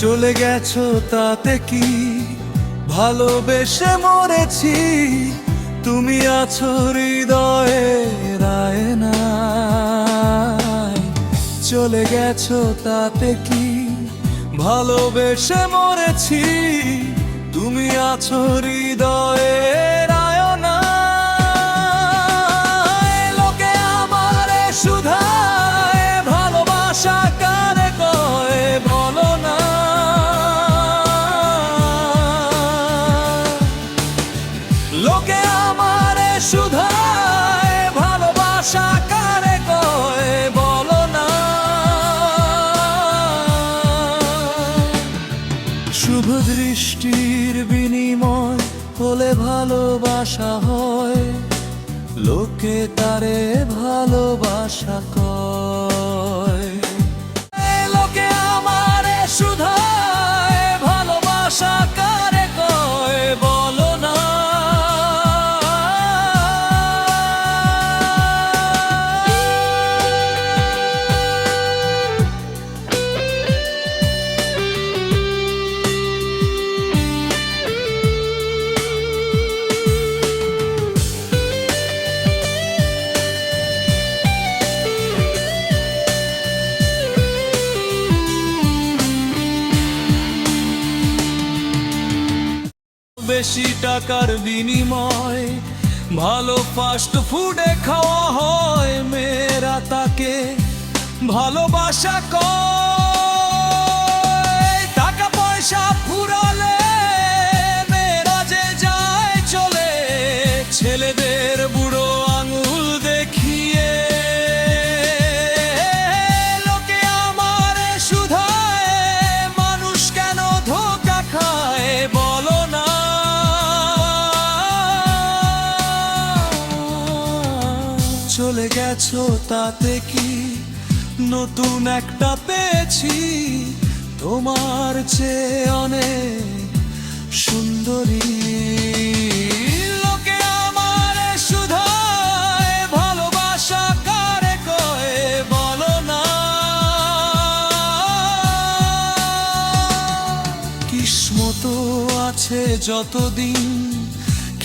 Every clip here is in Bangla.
চলে গেছো তাতে কি? ভালোবেসে মরেছি, তুমি আছো হৃদয়ে রায় না চলে গেছো তাতে কি? ভালোবেসে মরেছি, তুমি আছো হৃদয়ে দৃষ্টির বিনিময় হলে ভালোবাসা হয়। লোকে তারে ভালোবাসা কয়। বেশি টাকার বিনিময় ভালো ফাস্ট ফুডে খাওয়া হয় মেয়েরা তাকে ভালোবাসা কয়। টাকা পয়সা চলে গেছো তাতে কি নতুন একটা পেয়েছি? তোমার চেয়ে অনেক সুন্দরী। লোকে আমারে ভালোবাসা কারে কয় বলো না। কিসমত আছে যতদিন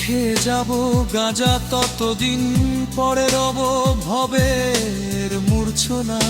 খেয়ে যাব গাঁজা ততদিন পরে রব ভবের মূর্ছনা।